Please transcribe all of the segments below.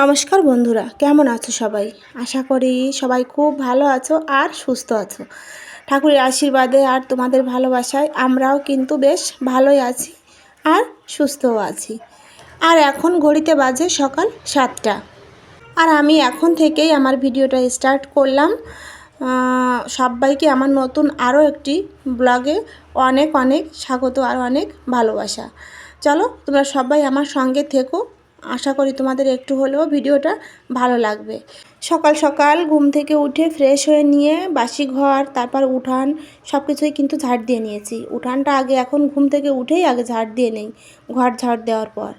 নমস্কার বন্ধুরা, কেমন আছো সবাই? আশা করি সবাই খুব ভালো আছো আর সুস্থ আছো। ঠাকুরের আশীর্বাদে আর তোমাদের ভালোবাসায় আমরাও কিন্তু বেশ ভালোই আছি আর সুস্থও আছি। আর এখন ঘড়িতে বাজে সকাল সাতটা। আর আমি এখন থেকেই আমার ভিডিওটা স্টার্ট করলাম। সবাইকে আমার নতুন আরও একটি ব্লগে অনেক অনেক স্বাগত আর অনেক ভালোবাসা। চলো তোমরা সবাই আমার সঙ্গে থেকো। আশা করি তোমাদের একটু হলেও ভিডিওটা ভালো লাগবে। সকাল সকাল ঘুম থেকে উঠে ফ্রেশ হয়ে নিয়ে বাসি ঘর, তারপর উঠান সব কিছুই কিন্তু ঝাড় দিয়ে নিয়েছি। উঠানটা আগে এখন ঘুম থেকে উঠেই আগে ঝাড় দিয়ে নেই, ঘর ঝাড় দেওয়ার পর।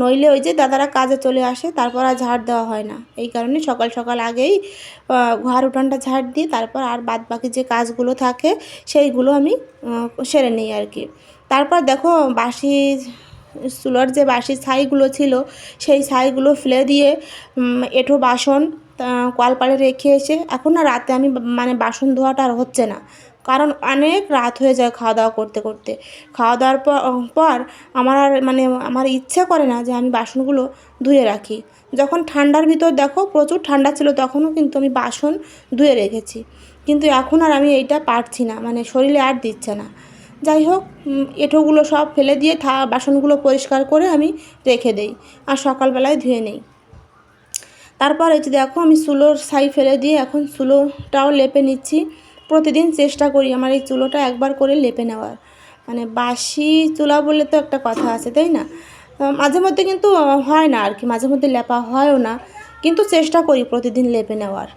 নইলে ওই যে দাদারা কাজে চলে আসে, তারপর আর ঝাড় দেওয়া হয় না। এই কারণে সকাল সকাল আগেই ঘর উঠানটা ঝাড় দিই তারপর আর বাদ বাকি যে কাজগুলো থাকে, সেইগুলো আমি সেরে নিই আর কি। তারপর দেখো বাসি চুলোর যে বাসি ছাইগুলো ছিল, সেই ছাইগুলো ফেলে দিয়ে এঁঠো বাসন কলপাড়ে রেখে এসে, এখন না রাতে আমি মানে বাসন ধোয়াটা আর হচ্ছে না। কারণ অনেক রাত হয়ে যায় খাওয়া দাওয়া করতে করতে। খাওয়া দাওয়ার পর আমার আর মানে আমার ইচ্ছা করে না যে আমি বাসনগুলো ধুয়ে রাখি। যখন ঠান্ডার ভিতর দেখো, প্রচুর ঠান্ডা ছিল, তখনও কিন্তু আমি বাসন ধুয়ে রেখেছি। কিন্তু এখন আর আমি এইটা পারছি না মানে শরীরে আর দিচ্ছে না। যাই হোক এঁঠোগুলো সব ফেলে দিয়ে থা, বাসনগুলো পরিষ্কার করে আমি রেখে দেই আর সকালবেলায় ধুয়ে নেই। তারপর যে দেখো, আমি চুলোর ছাই ফেলে দিয়ে এখন চুলোটাও লেপে নিচ্ছি। প্রতিদিন চেষ্টা করি আমার এই চুলোটা একবার করে লেপে নেওয়ার। মানে বাসি চুলা বলে তো একটা কথা আছে, তাই না? মাঝে মধ্যে কিন্তু হয় না আর কি, মাঝে মধ্যে লেপা হয়ও না। কিন্তু চেষ্টা করি প্রতিদিন লেপে নেওয়ার।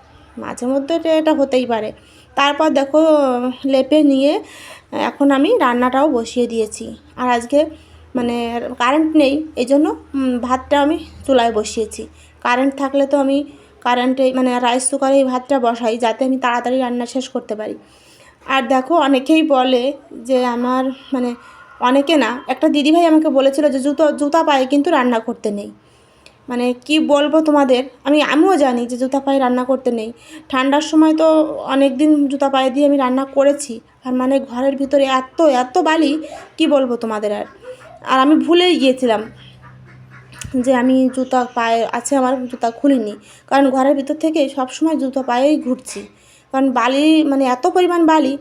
মাঝে মধ্যে এটা হতেই পারে। তারপর দেখো, লেপে নিয়ে এখন আমি রান্নাটাও বসিয়ে দিয়েছি। আর আজকে মানে কারেন্ট নেই এই জন্য ভাতটা আমি চুলায় বসিয়েছি। কারেন্ট থাকলে তো আমি কারেন্টে মানে রাইস কুকারে এই ভাতটা বসাই, যাতে আমি তাড়াতাড়ি রান্না শেষ করতে পারি। আর দেখো, অনেকেই বলে যে আমার মানে অনেকে না, একটা দিদিভাই আমাকে বলেছিল যে জুতো, জুতা পায়ে কিন্তু রান্না করতে নেই। মানে কি বলব তোমাদের? আমি, আমিও জানি যে জুতা পায়ে রান্না করতে নেই। ঠান্ডার সময় তো অনেক দিন জুতা পায়ে দিয়ে আমি রান্না করেছি। আর মানে ঘরের ভিতরে এত এত বালি, কি বলব তোমাদের আর? আর আমি ভুলেই গিয়েছিলাম যে আমি জুতা পায়ে, আছে আমার জুতা খুলিনি। কারণ ঘরের ভিতর থেকে সব সময় জুতো পায়েই ঘুরছি। কারণ বালি মানে এত পরিমাণ বালি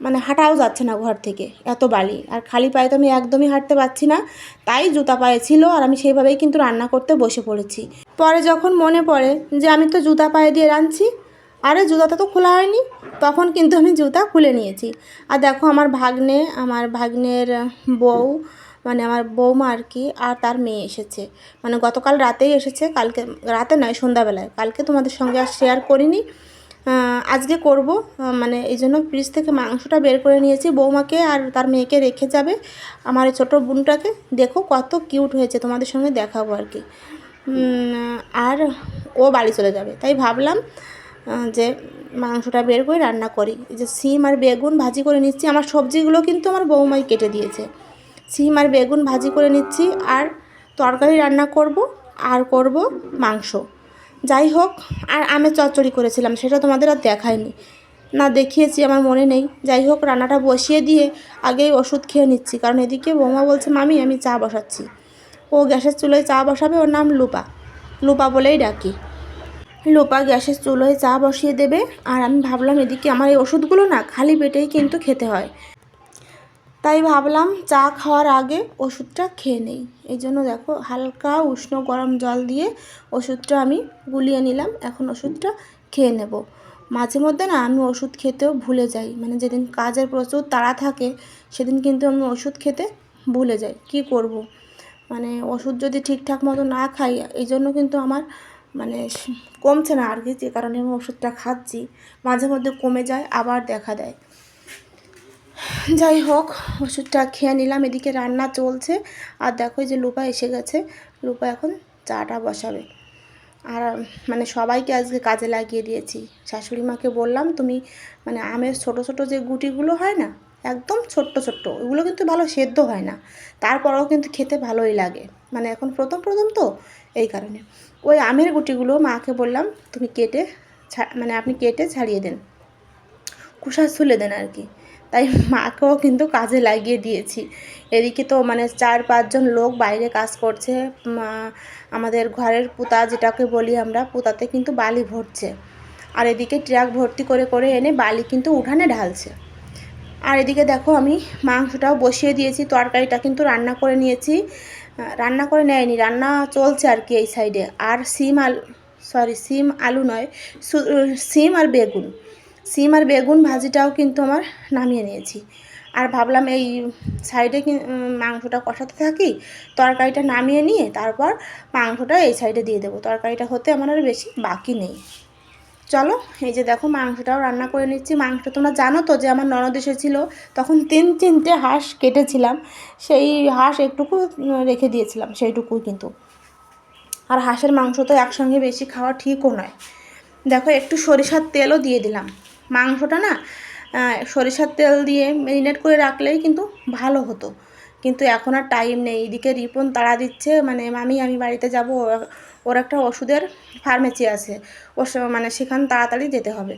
মানে হাঁটাও যাচ্ছে না ঘর থেকে, এত বালি। আর খালি পায়ে তো আমি একদমই হাঁটতে পারছি না, তাই জুতা পায়ে ছিল আর আমি সেইভাবেই কিন্তু রান্না করতে বসে পড়েছি। পরে যখন মনে পড়ে যে আমি তো জুতা পায়ে দিয়ে রাঁধছি, আরে জুতাটা তো খোলা হয়নি, তখন কিন্তু আমি জুতা খুলে নিয়েছি। আর দেখো আমার ভাগ্নে, আমার ভাগ্নের বউ মানে আমার বৌমা আর কি, আর তার মেয়ে এসেছে। মানে গতকাল রাতেই এসেছে, কালকে, রাতে নয়, সন্ধ্যাবেলায়। কালকে তোমাদের সঙ্গে আর শেয়ার করিনি। আজকে করব। মানে এই জন্য ফ্রিজ থেকে মাংসটা বের করে নিয়েছি বৌমাকে আর তার মেয়েকে রেখে যাবে, আমার ছোটো বোনটাকে। দেখো কত কিউট হয়েছে, তোমাদের সঙ্গে দেখাবো আর কি। আর ও বাড়ি চলে যাবে, তাই ভাবলাম যে মাংসটা বের করে রান্না করি। যে সিম আর বেগুন ভাজি করে নিচ্ছি, আমার সবজিগুলো কিন্তু আমার বৌমাই কেটে দিয়েছে। সিম আর বেগুন ভাজি করে নিচ্ছি, আর তরকারি রান্না করব, আর করব মাংস। যাই হোক, আর আমের চচ্চড়ি করেছিলাম, সেটা তোমাদের আর দেখায়নি না, দেখিয়েছি, আমার মনে নেই। যাই হোক, রান্নাটা বসিয়ে দিয়ে আগেই ওষুধ খেয়ে নিচ্ছি, কারণ এদিকে বৌমা বলছে, মামি, আমি চা বসাচ্ছি। ও গ্যাসের চুলোয় চা বসাবে, ওর নাম লুপা। লুপা বলেই ডাকি। লোপা গ্যাসের চুলোয় চা বসিয়ে দেবে, আর আমি ভাবলাম এদিকে আমার এই ওষুধগুলো না খালি পেটেই কিন্তু খেতে হয়। তাই ভাবলাম চা খাওয়ার আগে ওষুধটা খেয়ে নেই। এই জন্য দেখো হালকা উষ্ণ গরম জল দিয়ে ওষুধটা আমি গুলিয়ে নিলাম। এখন ওষুধটা খেয়ে নেব। মাঝে মধ্যে না আমি ওষুধ খেতেও ভুলে যাই। মানে যেদিন কাজের প্রচুর তাড়া থাকে, সেদিন কিন্তু আমি ওষুধ খেতে ভুলে যাই। কি করব। মানে ওষুধ যদি ঠিকঠাক মতো না খাই, এই জন্য কিন্তু আমার মানে কমছে না আর কি। যে কারণে আমি ওষুধটা খাচ্ছি। মাঝে মধ্যে কমে যায়, আবার দেখা দেয়। যাই হোক, ওষুধটা খেয়ে নিলাম, এদিকে রান্না চলছে। আর দেখো যে লুপা এসে গেছে। লুপা এখন চাটা বসাবে। আর মানে সবাইকে আজকে কাজে লাগিয়ে দিয়েছি। শাশুড়ি মাকে বললাম, তুমি মানে আমের ছোট ছোট যে গুটিগুলো হয় না, একদম ছোট্ট ছোট্ট, ওগুলো কিন্তু ভালো সেদ্ধ হয় না। তারপরেও কিন্তু খেতে ভালোই লাগে। মানে এখন প্রথম প্রথম তো এই কারণে। ওই আমের গুটিগুলো মাকে বললাম, তুমি কেটে মানে আপনি কেটে ছাড়িয়ে দেন। কুসা ছুলে দেন আর কি। তাই মাকেও কিন্তু কাজে লাগিয়ে দিয়েছি। এদিকে তো মানে চার পাঁচজন লোক বাইরে কাজ করছে আমাদের ঘরের পুতা যেটাকে বলি আমরা, পুতাতে কিন্তু বালি ভরছে। আর এদিকে ট্রাক ভর্তি করে করে এনে বালি কিন্তু উঠানে ঢালছে। আর এদিকে দেখো আমি মাংসটাও বসিয়ে দিয়েছি, তরকারিটা কিন্তু রান্না করে নিয়েছি। রান্না করে নেয়নি, রান্না চলছে আর কি এই সাইডে আর সিম আলু সরি সিম আলু নয় সিম আর বেগুন। সিম আর বেগুন ভাজিটাও কিন্তু আমার নামিয়ে নিয়েছি। আর ভাবলাম এই সাইডে মাংসটা কষাতে থাকি, তরকারিটা নামিয়ে নিয়ে তারপর মাংসটা এই সাইডে দিয়ে দেবো। তরকারিটা হতে আমার আর বেশি বাকি নেই। চলো, এই যে দেখো মাংসটাও রান্না করে নিচ্ছি। মাংসটা তোমরা জানো তো যে আমার ননদ এসেছিল, তখন তিন তিনটে হাঁস কেটেছিলাম। সেই হাঁস একটুকু রেখে দিয়েছিলাম, সেইটুকু কিন্তু। আর হাঁসের মাংস তো একসঙ্গে বেশি খাওয়া ঠিকও নয়। দেখো একটু সরিষার তেলও দিয়ে দিলাম। মাংসটা না সরিষার তেল দিয়ে ম্যারিনেট করে রাখলেই কিন্তু ভালো হতো। কিন্তু এখন আর টাইম নেই। এদিকে রিপন তাড়া দিচ্ছে মানে মামি, আমি বাড়িতে যাব। ওর একটা ওষুধের ফার্মেসি আছে। ও মানে সেখানে তাড়াতাড়ি যেতে হবে।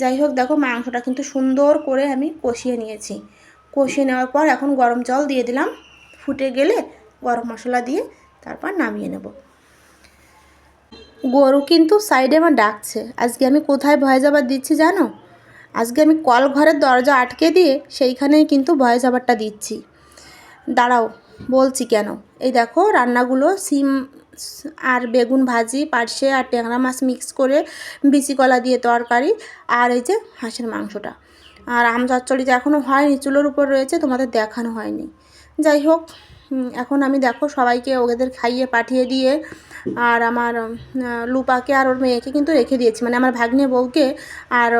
যাই হোক, দেখো মাংসটা কিন্তু সুন্দর করে আমি কষিয়ে নিয়েছি। কষিয়ে নেওয়ার পর এখন গরম জল দিয়ে দিলাম। ফুটে গেলে গরম মশলা দিয়ে তারপর নামিয়ে নেব। গরু কিন্তু সাইডে আমার ডাকছে। আজকে আমি কোথায় ভয় যাবার দিচ্ছি জানো? আজকে আমি কল ঘরের দরজা আটকে দিয়ে সেইখানেই কিন্তু ভয় যাবারটা দিচ্ছি। দাঁড়াও, বলছি কেন? এই দেখো রান্নাগুলো সিম, আর বেগুন ভাজি, পার্শে আর ট্যাংরা মাছ মিক্স করে বিচি কলা দিয়ে তরকারি, আর এই যে হাঁসের মাংসটা। আর আম চচ্চড়িটা এখনও হয়নি, চুলোর উপর রয়েছে, তোমাদের দেখানো হয়নি। যাই হোক এখন আমি দেখো সবাইকে ওদের খাইয়ে পাঠিয়ে দিয়ে আর আমার লুপাকে আর ওর মেয়েকে কিন্তু রেখে দিয়েছি। মানে আমার ভাগ্নে বউকে আর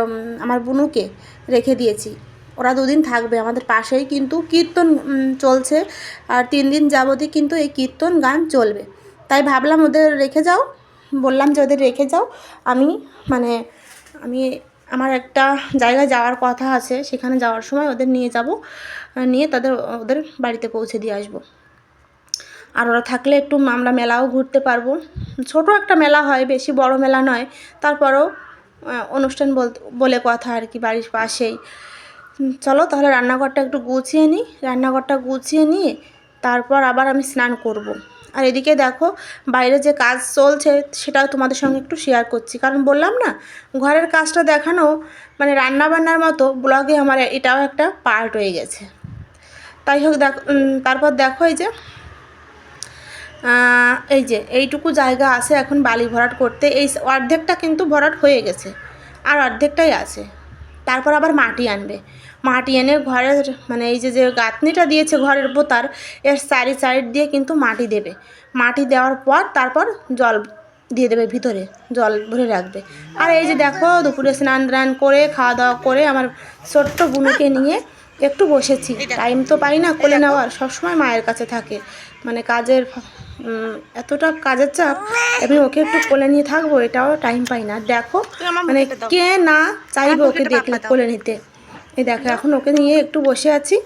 আমার বুনুকে রেখে দিয়েছি। ওরা দুদিন থাকবে। আমাদের পাশেই কিন্তু কীর্তন চলছে। আর তিন দিন যাবতই কিন্তু এই কীর্তন গান চলবে। তাই ভাবলাম ওদের রেখে যাও। বললাম যে ওদের রেখে যাও। আমি মানে আমি আমার একটা জায়গায় যাওয়ার কথা আছে। সেখানে যাওয়ার সময় ওদের নিয়ে যাব। নিয়ে তাদের, ওদের বাড়িতে পৌঁছে দিয়ে আসব। আর ওরা থাকলে একটু আমরা মেলাও ঘুরতে পারব। ছোট একটা মেলা হয়, বেশি বড় মেলা নয়। তারপরেও অনুষ্ঠান বলে কথা আর কি বাড়ির পাশেই। চলো তাহলে রান্নাঘরটা একটু গুছিয়ে নিই। রান্নাঘরটা গুছিয়ে নিয়ে তারপর আবার আমি স্নান করব। আর এদিকে দেখো, বাইরে যে কাজ চলছে সেটাও তোমাদের সঙ্গে একটু শেয়ার করছি। কারণ বললাম না, ঘরের কাজটা দেখানো মানে রান্না বান্নার মতো ব্লগে আমার এটাও একটা পার্ট হয়ে গেছে। তাই হোক দেখ তারপর দেখো এই যে এই যে এইটুকু জায়গা আছে এখন বালি ভরাট করতে। এই অর্ধেকটা কিন্তু ভরাট হয়ে গেছে আর অর্ধেকটাই আছে। তারপর আবার মাটি আনবে। মাটি এনে ঘরের মানে এই যে যে গাঁথনিটা দিয়েছে ঘরের বোতার এর চারি সাইড দিয়ে কিন্তু মাটি দেবে। মাটি দেওয়ার পর তারপর জল দিয়ে দেবে ভিতরে জল ভরে রাখবে। আর এই যে দেখো দুপুরে স্নান টান করে খাওয়া দাওয়া করে আমার ছোট্ট বুনুকে নিয়ে একটু বসেছি। টাইম তো পাই না কোলে নেওয়ার সবসময় মায়ের কাছে থাকে। মানে কাজের এতটা কাজের চাপ আমি ওকে একটু কোলে নিয়ে থাকব এটাও টাইম পাই না। দেখো মানে কে না চাইব ওকে দেখলে কোলে নিতে? এই দেখো এখন ওকে নিয়ে একটু বসে আছি।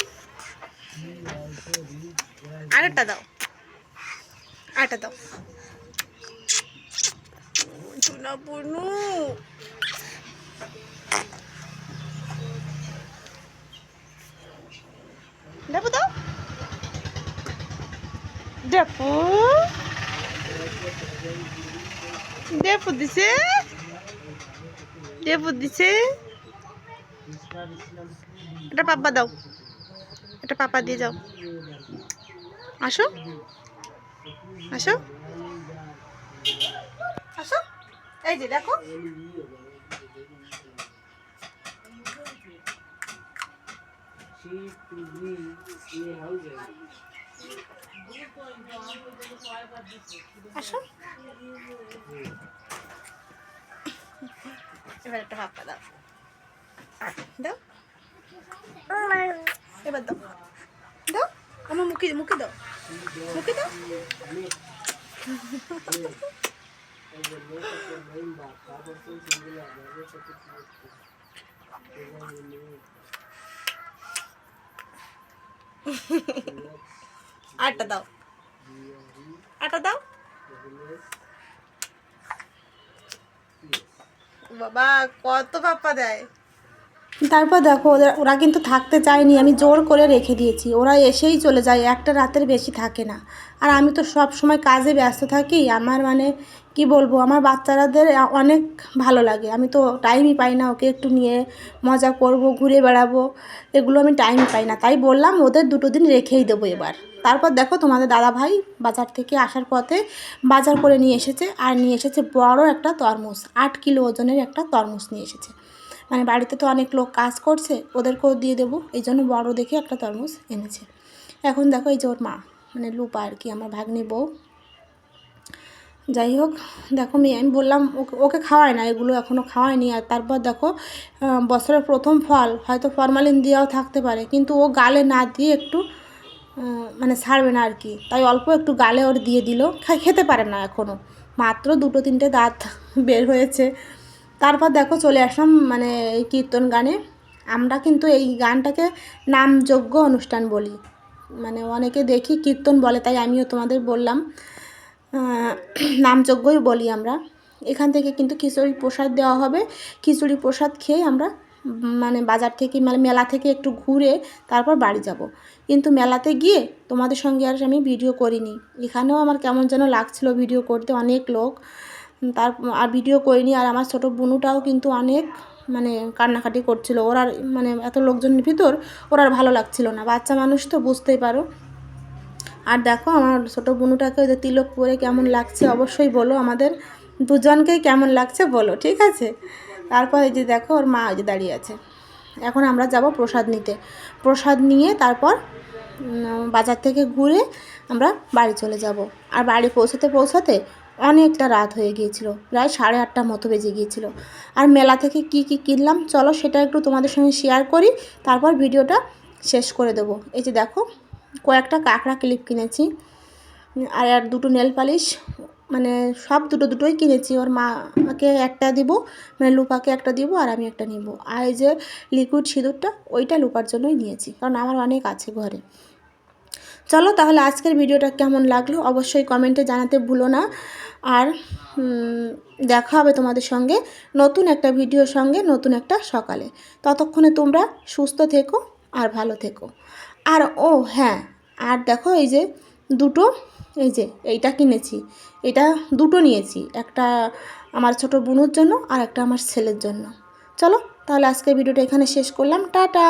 আরেকটা দাও। আরেকটা দাও। দাও। দেখো। দেখো দিছে। দেখো দিছে। এটা পাপা দাও। এটা পাপা দিয়ে যাও। আসো। আসো। আসো। এই যে দেখো। আসো। এবার একটা পাপা দাও। দাও। এবার দাও। দাও। আমার মুখে মুখে দাও। মুখে দাও। আটটা দাও। আটা দাও। বাবা, কত পাপ্পা দেয়। তারপর দেখো, ওদের, ওরা কিন্তু থাকতে চায়নি। আমি জোর করে রেখে দিয়েছি। ওরা এসেই চলে যায়। একটা রাতের বেশি থাকে না। আর আমি তো সব সময় কাজে ব্যস্ত থাকি। আমার মানে কি বলব, আমার বাচ্চারাদের অনেক ভালো লাগে। আমি তো টাইমই পাই না। ওকে একটু নিয়ে মজা করব, ঘুরে বেড়াবো। এগুলো আমি টাইম পাই না। তাই বললাম, ওদের দুটো দিন রেখেই দেবো এবার। তারপর দেখো তোমাদের দাদা ভাই বাজার থেকে আসার পথে বাজার করে নিয়ে এসেছে আর নিয়ে এসেছে বড় একটা তরমুজ, আট কিলো ওজনের একটা তরমুজ নিয়ে এসেছে। মানে বাড়িতে তো অনেক লোক কাজ করছে, ওদেরকেও দিয়ে দেবো এই জন্য বড়ো দেখে একটা তরমুজ এনেছে। এখন দেখো এই যে ওর মা মানে লুপা আর কি, আমার ভাগ্নি বউ। যাই হোক, দেখো মেয়ে, আমি বললাম ওকে ওকে খাওয়ায় না, এগুলো এখনও খাওয়ায়নি। আর তারপর দেখো বছরের প্রথম ফল, হয়তো ফরমালিন দেওয়াও থাকতে পারে, কিন্তু ও গালে না দিয়ে একটু মানে ছাড়বে না আর কি। তাই অল্প একটু গালে ওর দিয়ে দিল। খেতে পারে না এখনও মাত্র দুটো তিনটে দাঁত বের হয়েছে। তারপর দেখো চলে আসলাম মানে এই কীর্তন গানে। আমরা কিন্তু এই গানটাকে নামযোগ্য অনুষ্ঠান বলি। মানে অনেকে দেখি কীর্তন বলে তাই আমিও তোমাদের বললাম। আহ, নামযজ্ঞই বলি আমরা। এখান থেকে কিন্তু খিচুড়ি প্রসাদ দেওয়া হবে। খিচুড়ি প্রসাদ খেয়ে আমরা মানে বাজার থেকে মানে মেলা থেকে একটু ঘুরে তারপর বাড়ি যাব। কিন্তু মেলাতে গিয়ে তোমাদের সঙ্গে আর আমি ভিডিও করিনি। এখানেও আমার কেমন যেন লাগছিল ভিডিও করতে অনেক লোক। তার আর ভিডিও করিনি আর আমার ছোটো বুনুটাও কিন্তু অনেক মানে কান্নাকাটি করছিল। ওর আর মানে এত লোকজনের ভিতর ওর আর ভালো লাগছিল না। বাচ্চা মানুষ তো বুঝতেই পারো। আর দেখো আমার ছোটো বুনুটাকে ওই যে তিলক পরে কেমন লাগছে অবশ্যই বলো আমাদের। দুজনকেই কেমন লাগছে বলো, ঠিক আছে? তারপর এই যে দেখো ওর মা ওই যে দাঁড়িয়ে আছে। এখন আমরা যাব প্রসাদ নিতে। প্রসাদ নিয়ে তারপর বাজার থেকে ঘুরে আমরা বাড়ি চলে যাব। আর বাড়ি পৌঁছাতে পৌঁছাতে অনেকটা রাত হয়ে গিয়েছিল, প্রায় সাড়ে আটটার মতো বেজে গিয়েছিল। আর মেলা থেকে কি কি কিনলাম, চলো সেটা একটু তোমাদের সঙ্গে শেয়ার করি, তারপর ভিডিওটা শেষ করে দেবো। এই যে দেখো, কয়েকটা কাঁকড়া ক্লিপ কিনেছি, আর আর দুটো নেল পালিশ মানে সব দুটো দুটোই কিনেছি। ওর মাকে একটা দিব মানে লুপাকে একটা দিব আর আমি একটা নিব। আর এই যে লিকুইড সিঁদুরটা, ওইটা লুপার জন্যই নিয়েছি, কারণ আমার অনেক আছে ঘরে। চলো তাহলে আজকের ভিডিওটা কেমন লাগল অবশ্যই কমেন্টে জানাতে ভুলো না। আর দেখা হবে তোমাদের সঙ্গে নতুন একটা ভিডিওর সঙ্গে, নতুন একটা সকালে। ততক্ষণে তোমরা সুস্থ থেকো আর ভালো থেকো। আর ও হ্যাঁ আর দেখো এই যে দুটো, এই যে এইটা কিনেছি, এটা দুটো নিয়েছি, একটা আমার ছোট বোনের জন্য আর একটা আমার ছেলের জন্য। চলো, তাহলে আজকে ভিডিওটা এখানে শেষ করলাম। টাটা!